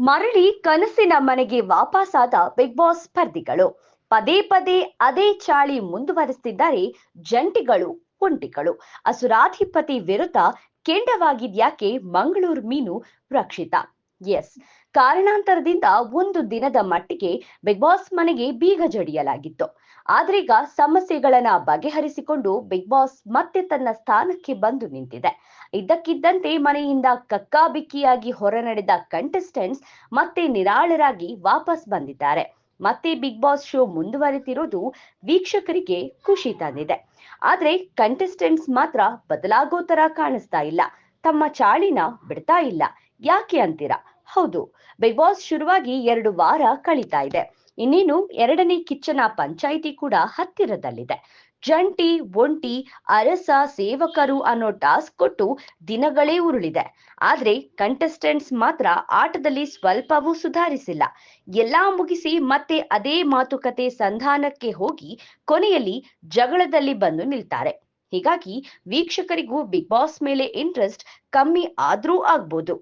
ಮರಳಿ ಕನಸಿನ ಮನೆಗೆ ವಾಪಸಾದ ಬಿಗ್ ಬಾಸ್ ಸ್ಪರ್ಧಿಗಳು. ಪದೇ ಪದೇ ಅದೇ ಚಾಳಿ ಮುಂದುವರೆಸುತ್ತಿದ್ದಾರೆ ಜಂಟಿಗಳು, ಕುಂಟಿಗಳು. ಅಸುರಾಧಿಪತಿ ವಿರುದ್ಧ ಕೆಂಡವಾಗಿದ್ಯಾಕೆ ಮಂಗಳೂರು ಮೀನು ರಕ್ಷಿತಾ? ಎಸ್ ಕಾರಣಾಂತರದಿಂದ ಒಂದು ದಿನದ ಮಟ್ಟಿಗೆ ಬಿಗ್ ಬಾಸ್ ಮನೆಗೆ ಬೀಗ ಜಡಿಯಲಾಗಿತ್ತು. ಆದ್ರೀಗ ಸಮಸ್ಯೆಗಳನ್ನ ಬಗೆಹರಿಸಿಕೊಂಡು ಬಿಗ್ ಬಾಸ್ ಮತ್ತೆ ತನ್ನ ಸ್ಥಾನಕ್ಕೆ ಬಂದು ನಿಂತಿದೆ. ಇದ್ದಕ್ಕಿದ್ದಂತೆ ಮನೆಯಿಂದ ಕಕ್ಕಾಬಿಕ್ಕಿಯಾಗಿ ಹೊರನಡೆದ ಕಂಟೆಸ್ಟೆಂಟ್ಸ್ ಮತ್ತೆ ನಿರಾಳರಾಗಿ ವಾಪಸ್ ಬಂದಿದ್ದಾರೆ. ಮತ್ತೆ ಬಿಗ್ ಬಾಸ್ ಶೋ ಮುಂದುವರೆತಿರೋದು ವೀಕ್ಷಕರಿಗೆ ಖುಷಿ ತಂದಿದೆ. ಆದ್ರೆ ಕಂಟೆಸ್ಟೆಂಟ್ಸ್ ಮಾತ್ರ ಬದಲಾಗೋ ತರ ಕಾಣಿಸ್ತಾ ಇಲ್ಲ. ತಮ್ಮ ಚಾಳಿನ ಬಿಡ್ತಾ ಇಲ್ಲ. ಯಾಕೆ ಅಂತೀರಾ? ಹೌದು ಬಿಗ್ ಬಾಸ್ ಶುರುವಾಗಿ ಎರಡು ವಾರ ಕಳೀತಾ ಇದೆ. ಇನ್ನೇನು ಎರಡನೇ ಕಿಚ್ಚನ ಪಂಚಾಯಿತಿ ಕೂಡ ಹತ್ತಿರದಲ್ಲಿದೆ. ಜಂಟಿ, ಒಂಟಿ, ಅರಸ ಸೇವಕರು ಅನ್ನೋ ಟಾಸ್ಕ್ ಕೊಟ್ಟು ದಿನಗಳೇ ಉರುಳಿದೆ. ಆದ್ರೆ ಕಂಟೆಸ್ಟೆಂಟ್ಸ್ ಮಾತ್ರ ಆಟದಲ್ಲಿ ಸ್ವಲ್ಪವೂ ಸುಧಾರಿಸಿಲ್ಲ. ಎಲ್ಲಾ ಮುಗಿಸಿ ಮತ್ತೆ ಅದೇ ಮಾತುಕತೆ ಸಂಧಾನಕ್ಕೆ ಹೋಗಿ ಕೊನೆಯಲ್ಲಿ ಜಗಳದಲ್ಲಿ ಬಂದು ನಿಲ್ತಾರೆ. ಹೀಗಾಗಿ ವೀಕ್ಷಕರಿಗೂ ಬಿಗ್ ಬಾಸ್ ಮೇಲೆ ಇಂಟ್ರೆಸ್ಟ್ ಕಮ್ಮಿ ಆದ್ರೂ ಆಗ್ಬೋದು.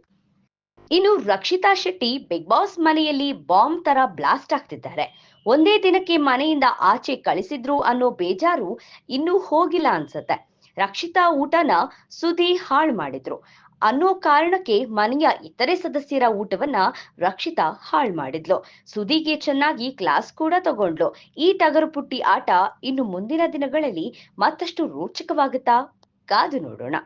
ಇನ್ನು ರಕ್ಷಿತಾ ಶೆಟ್ಟಿ ಬಿಗ್ ಬಾಸ್ ಮನೆಯಲ್ಲಿ ಬಾಂಬ್ ತರ ಬ್ಲಾಸ್ಟ್ ಆಗ್ತಿದ್ದಾರೆ. ಒಂದೇ ದಿನಕ್ಕೆ ಮನೆಯಿಂದ ಆಚೆ ಕಳಿಸಿದ್ರು ಅನ್ನೋ ಬೇಜಾರು ಇನ್ನೂ ಹೋಗಿಲ್ಲ ಅನ್ಸತ್ತೆ. ರಕ್ಷಿತಾ ಊಟನ ಸುದಿ ಹಾಳು ಮಾಡಿದ್ರು. ಅನ್ನೋ ಕಾರಣಕ್ಕೆ ಮನೆಯ ಇತರೆ ಸದಸ್ಯರ ಊಟವನ್ನ ರಕ್ಷಿತಾ ಹಾಳು ಮಾಡಿದ್ಲು. ಸುದಿಗೆ ಚೆನ್ನಾಗಿ ಕ್ಲಾಸ್ ಕೂಡ ತಗೊಂಡ್ಲು. ಈ ಟಗರು ಪುಟ್ಟಿ ಆಟ ಇನ್ನು ಮುಂದಿನ ದಿನಗಳಲ್ಲಿ ಮತ್ತಷ್ಟು ರೋಚಕವಾಗುತ್ತಾ? ಕಾದು ನೋಡೋಣ.